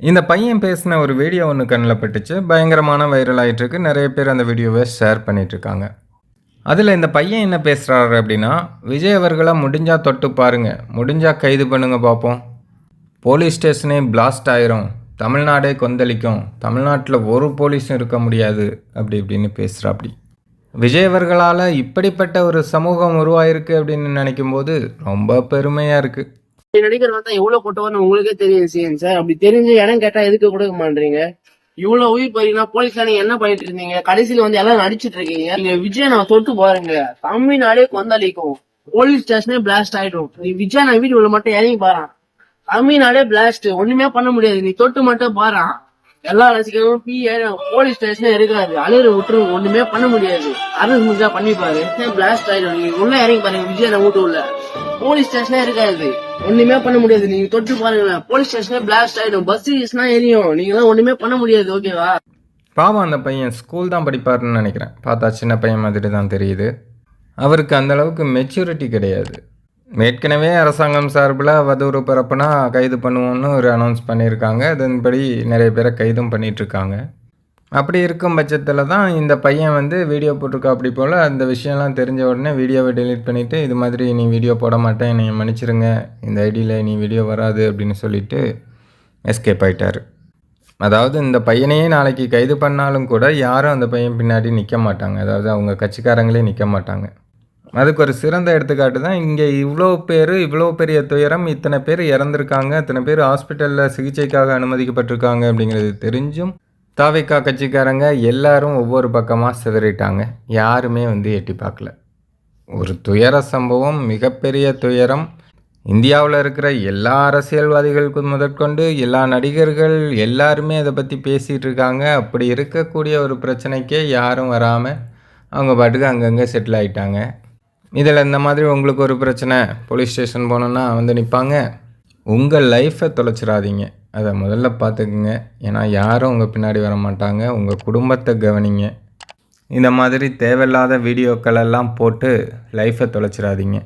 இந்த பையன் பேசின ஒரு வீடியோ ஒன்று கண்ணில் பட்டுச்சு. பயங்கரமான வைரல் ஆகிட்டுருக்கு நிறைய பேர் அந்த வீடியோவை ஷேர் பண்ணிகிட்ருக்காங்க அதில் இந்த பையன் என்ன பேசுகிறாரு அப்படின்னா விஜய் அவர்களை முடிஞ்சால் தொட்டு பாருங்கள் முடிஞ்சால் கைது பண்ணுங்கள் பார்ப்போம் போலீஸ் ஸ்டேஷனே பிளாஸ்ட் ஆயிரும். தமிழ்நாடே கொந்தளிக்கும். தமிழ்நாட்டில் ஒரு போலீஸும் இருக்க முடியாது. அப்படி இப்படின்னு பேசுகிறாப்படி விஜய் அவர்களால் இப்படிப்பட்ட ஒரு சமூகம் உருவாயிருக்கு அப்படின்னு நினைக்கும்போது ரொம்ப பெருமையாக இருக்குது நடிகர் பார்த்தா எவ்வளவு கொட்டவான்னு உங்களுக்கே தெரியும் சிஎன் சார் அப்படி தெரிஞ்சு இடம் கேட்டா எதுக்கு கொடுக்க மாட்டீங்க இவ்வளவு உயிர் போறீங்கன்னா போலீஸ்ல நீங்க என்ன பண்ணிட்டு இருந்தீங்க? கடைசியில வந்து எல்லாம் நடிச்சிட்டு இருக்கீங்க. நீங்க விஜய் நான் தொட்டு பாருங்க. தமிழ்நாடே கொந்தளிக்கும். போலீஸ் ஸ்டேஷனே பிளாஸ்ட் ஆயிடும். நீ விஜய் நான் வீட்டுக்குள்ள மட்டும் இறங்கி பாறான் தமிழ்நாடே பிளாஸ்ட் ஒண்ணுமே பண்ண முடியாது. நீ தொட்டு மட்டும் பாறான் எல்லா ரசிகர்களும் பி போலீஸ் ஸ்டேஷனே இருக்காது. அழுகிற விட்டுரு ஒண்ணுமே பண்ண முடியாது. அரசு முடிஞ்சா பண்ணிப்பாரு. பிளாஸ்ட் ஆயிடும்? நீங்க உள்ள இறங்கி பாருங்க விஜய் நான் வீட்டு உள்ள. போலீஸ் ஸ்டேஷனே இருக்காது. ஒண்ணுமே பண்ண முடியாது. நீங்க தொட்டு பாருங்களேன். போலீஸ் ஸ்டேஷனே பிளாஸ்ட் ஆயிடும். பஸ் ஸ்டேஷனா எரியும் நீங்க எல்லாம் ஒண்ணுமே பண்ண முடியாது. ஓகேவா பாவம் அந்த பையன் ஸ்கூல் தான் படிப்பாருன்னு நினைக்கிறேன். பார்த்தா சின்ன பையன் மாதிரி தான் தெரியுது. அவருக்கு அந்த அளவுக்கு மெச்சூரிட்டி கிடையாது. ஏற்கனவே அரசாங்கம் சார்பில் வதூறு பரப்புனா கைது பண்ணுவோம்னு ஒரு அனௌன்ஸ் பண்ணியிருக்காங்க. அதன்படி நிறைய பேரை கைதும் பண்ணிட்டு இருக்காங்க. அப்படி இருக்கும் பட்சத்தில் தான் இந்த பையன் வந்து வீடியோ போட்டிருக்கா அப்படி போல் அந்த விஷயம்லாம் தெரிஞ்ச உடனே வீடியோவை டெலிட் பண்ணிவிட்டு இது மாதிரி நீ வீடியோ போட மாட்டேன் என்னை மன்னிச்சிருங்க இந்த ஐடியில் நீ வீடியோ வராது அப்படின்னு சொல்லிட்டு எஸ்கேப் ஆகிட்டார் அதாவது இந்த பையனையே நாளைக்கு கைது பண்ணாலும் கூட யாரும் அந்த பையன் பின்னாடி நிற்க மாட்டாங்க. அதாவது அவங்க கட்சிக்காரங்களே நிற்க மாட்டாங்க. அதுக்கு ஒரு சிறந்த எடுத்துக்காட்டு தான் இங்கே இவ்வளோ பேர் இவ்வளோ பெரிய துயரம் இத்தனை பேர் இறந்துருக்காங்க இத்தனை பேர் ஹாஸ்பிட்டலில் சிகிச்சைக்காக அனுமதிக்கப்பட்டிருக்காங்க அப்படிங்கிறது தெரிஞ்சும் தாவைக்கா கட்சிக்காரங்க எல்லாரும் ஒவ்வொரு பக்கமாக சிதறிட்டாங்க. யாருமே வந்து எட்டி பார்க்கல. ஒரு துயர சம்பவம் மிகப்பெரிய துயரம். இந்தியாவில் இருக்கிற எல்லா அரசியல்வாதிகளுக்கு முதற்கொண்டு எல்லா நடிகர்கள் எல்லாருமே அதை பற்றி பேசிகிட்டு இருக்காங்க. அப்படி இருக்கக்கூடிய ஒரு பிரச்சனைக்கே யாரும் வராமல் அவங்க பாட்டுக்கு அங்கங்கே செட்டில் ஆகிட்டாங்க இதில் இந்த மாதிரி உங்களுக்கு ஒரு பிரச்சனை போலீஸ் ஸ்டேஷன் போனோன்னா வந்து நிற்பாங்க உங்கள் லைஃப்பை தொலைச்சிடாதீங்க. அதை முதல்ல பார்த்துக்குங்க. ஏன்னா யாரும் உங்கள் பின்னாடி வர மாட்டாங்க உங்கள் குடும்பத்தை கவனிங்க. இந்த மாதிரி தேவையில்லாத வீடியோக்கள் எல்லாம் போட்டு லைஃப்பை தொலைச்சிடாதீங்க.